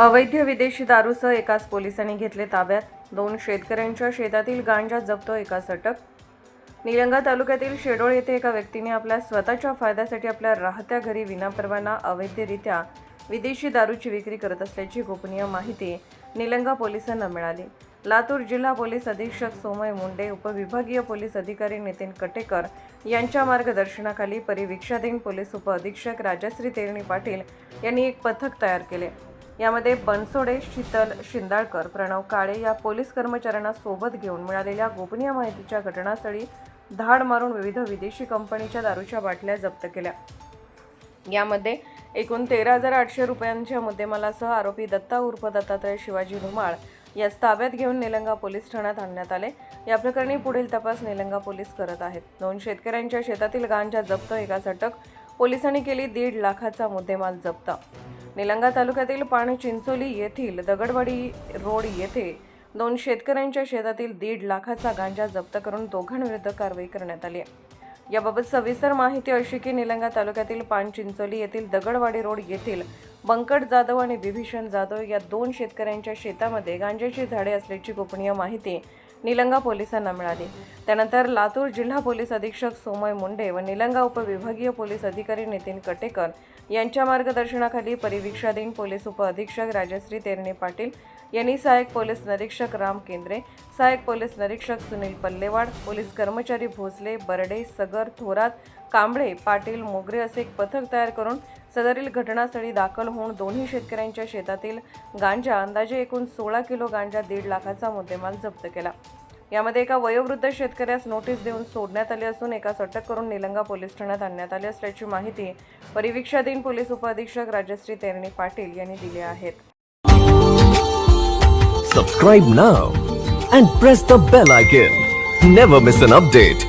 अवैध विदेशी दारूसह एकाच पोलिसांनी घेतले ताब्यात. दोन शेतकऱ्यांच्या शेतातील गांजा जप्त एकाच अटक निलंगा तालुक्यातील शेडोळ येथे एका व्यक्तीने आपल्या स्वतःच्या फायद्यासाठी आपल्या राहत्या घरी विनापरवाना अवैधरित्या विदेशी दारूची विक्री करत असल्याची गोपनीय माहिती निलंगा पोलिसांना मिळाली. लातूर जिल्हा पोलीस अधीक्षक सोमय मुंडे उपविभागीय पोलीस अधिकारी नितीन कटेकर यांच्या मार्गदर्शनाखाली परिवीक्षाधीन पोलीस उपअधीक्षक राजश्री तेरणी पाटील यांनी एक पथक तयार केले. यामध्ये बनसोडे शीतल शिंदाळकर प्रणव काळे या पोलीस कर्मचाऱ्यांना सोबत घेऊन मिळालेल्या गोपनीय माहितीच्या घटनास्थळी धाड मारून विविध विदेशी कंपनीच्या दारूच्या बाटल्या जप्त केल्या. यामध्ये एकूण तेरा हजार आठशे रुपयांच्या मुद्देमालासह आरोपी दत्ता उर्फ दत्तात्रय शिवाजी धुमाळ यास ताब्यात घेऊन निलंगा पोलीस ठाण्यात आणण्यात आले. या प्रकरणी पुढील तपास निलंगा पोलीस करत आहेत. दोन शेतकऱ्यांच्या शेतातील गांजा जप्त एकास अटक पोलिसांनी केली दीड लाखाचा मुद्देमाल जप्त. निलंगा तालुक्यातील पाणी चिंचोली येथील दगडवाडी रोड येथे दोन शेतकऱ्यांच्या शेतातील दीड लाखाचा गांजा जप्त करून दोघांविरुद्ध कारवाई करण्यात आली याबाबत सविस्तर माहिती अशी की निलंगा तालुक्यातील पानचिंचोली येथील दगडवाडी रोड येथील बंकट जाधव आणि विभीषण जाधव या दोन शेतकऱ्यांच्या शेतामध्ये गांजाची झाडे असल्याची गोपनीय माहिती निलंगा पोलिसांना मिळाली. त्यानंतर लातूर जिल्हा पोलीस अधीक्षक सोमय मुंडे व निलंगा उपविभागीय पोलीस अधिकारी नितीन कटेकर यांच्या मार्गदर्शनाखाली परिवीक्षाधीन पोलीस उपअधीक्षक राजश्री तेरणे पाटील यांनी सहाय्यक पोलीस निरीक्षक राम केंद्रे सहाय्यक पोलीस निरीक्षक सुनील पल्लेवाड पोलीस कर्मचारी भोसले बर्डे सगर थोरात कांबळे पाटील मोगरे असे एक पथक तयार करून सदरील घटनास्थळी दाखल होऊन दोन्ही शेतकऱ्यांच्या शेतातील गांजा अंदाजे एकूण सोळा किलो गांजा दीड लाखाचा मुद्देमाल जप्त केला. यामध्ये एका वयोवृद्ध शेतकऱ्यास नोटीस देऊन सोडण्यात आली असून एकास अटक करून निलंगा पोलीस ठाण्यात आणण्यात आले असल्याची माहिती परिवीक्षाधीन पोलीस उपअधीक्षक राजश्री तेरणी पाटील यांनी दिली आहेत subscribe now and press the bell icon never miss an update